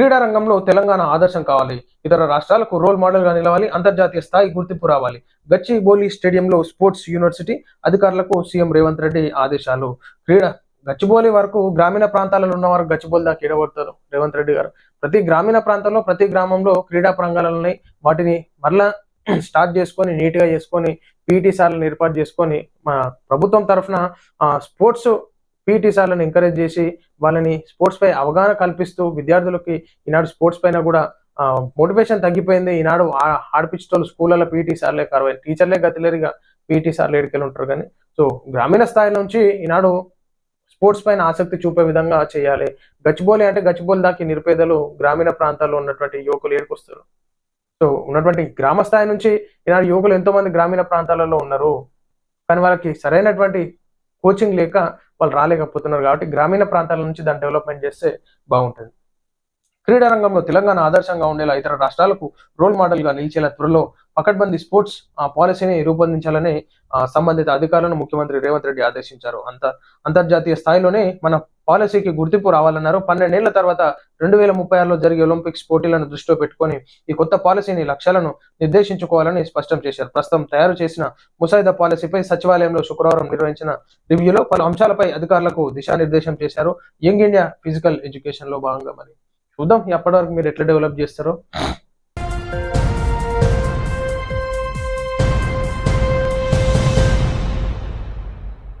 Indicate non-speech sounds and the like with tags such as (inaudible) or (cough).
క్రీడా రంగంలో తెలంగాణ ఆదర్శం కావాలి. ఇతర రాష్ట్రాలకు రోల్ మోడల్గా నిలవాలి అంతర్జాతీయ స్థాయి గుర్తింపు రావాలి. గచ్చిబౌలి స్టేడియంలో స్పోర్ట్స్ యూనివర్సిటీ అధికారులకు సీఎం రేవంత్ రెడ్డి ఆదేశాలు. క్రీడా గచ్చిబౌలి వరకు గ్రామీణ ప్రాంతాలలో ఉన్న వారు గచ్చిబౌలి దాకా ఎడగొడతారు రేవంత్ రెడ్డి గారు. ప్రతి గ్రామీణ ప్రాంతంలో ప్రతి గ్రామంలో క్రీడా ప్రాంగణాలు వాటిని మరలా (clears throat) స్టార్ట్ చేసుకొని నీట్గా చేసుకొని పీటీ సార్లను ఏర్పాటు చేసుకొని మా ప్రభుత్వం తరఫున స్పోర్ట్స్ పీటీ సార్లను ఎంకరేజ్ చేసి వాళ్ళని స్పోర్ట్స్ పై అవగాహన కల్పిస్తూ విద్యార్థులకి ఈనాడు స్పోర్ట్స్ పైన కూడా మోటివేషన్ తగ్గిపోయింది. ఈనాడు ఆ- ఆడిపించేటోళ్ళు స్కూళ్ళలో పీటీ సార్లే కరువై టీచర్లే గతిలేరుగా పీటీ సార్లు ఎడికెళ్ళి ఉంటారు కానీ సో గ్రామీణ స్థాయి నుంచి ఈనాడు స్పోర్ట్స్ పైన ఆసక్తి చూపే విధంగా చేయాలి. గచ్చిబోలి అంటే గచ్చిబోలి దాకి నిరుపేదలు గ్రామీణ ప్రాంతాల్లో ఉన్నటువంటి యువకులు ఏడుకొస్తారు. సో ఉన్నటువంటి గ్రామ స్థాయి నుంచి ఈనాడు యువకులు ఎంతో మంది గ్రామీణ ప్రాంతాలలో ఉన్నారు. కానీ వాళ్ళకి సరైనటువంటి కోచింగ్ లేక వాళ్ళు రాలేకపోతున్నారు కాబట్టి గ్రామీణ ప్రాంతాల నుంచి దాన్ని డెవలప్మెంట్ చేస్తే బాగుంటుంది. క్రీడా రంగంలో తెలంగాణ ఆదర్శంగా ఉండేలా ఇతర రాష్ట్రాలకు రోల్ మోడల్గా నిలిచేలా త్వరలో పకడ్బందీ స్పోర్ట్స్ పాలసీని రూపొందించాలని సంబంధిత అధికారులను ముఖ్యమంత్రి రేవంత్ రెడ్డి ఆదేశించారు. అంత అంతర్జాతీయ స్థాయిలోనే మన పాలసీకి గుర్తింపు రావాలన్నారు. పన్నెండేళ్ళ తర్వాత రెండు వేల ముప్పై ఆరులో జరిగే ఒలింపిక్స్ పోటీలను దృష్టిలో పెట్టుకొని ఈ కొత్త పాలసీని లక్ష్యాలను నిర్దేశించుకోవాలని స్పష్టం చేశారు. ప్రస్తుతం తయారు చేసిన ముసాయిదా పాలసీపై సచివాలయంలో శుక్రవారం నిర్వహించిన రివ్యూలో పలు అంశాలపై అధికారులకు దిశానిర్దేశం చేశారు. యంగ్ ఇండియా ఫిజికల్ ఎడ్యుకేషన్లో భాగంగా మరి. చూద్దాం ఎప్పటివరకు మీరు ఎట్లా డెవలప్ చేస్తారో.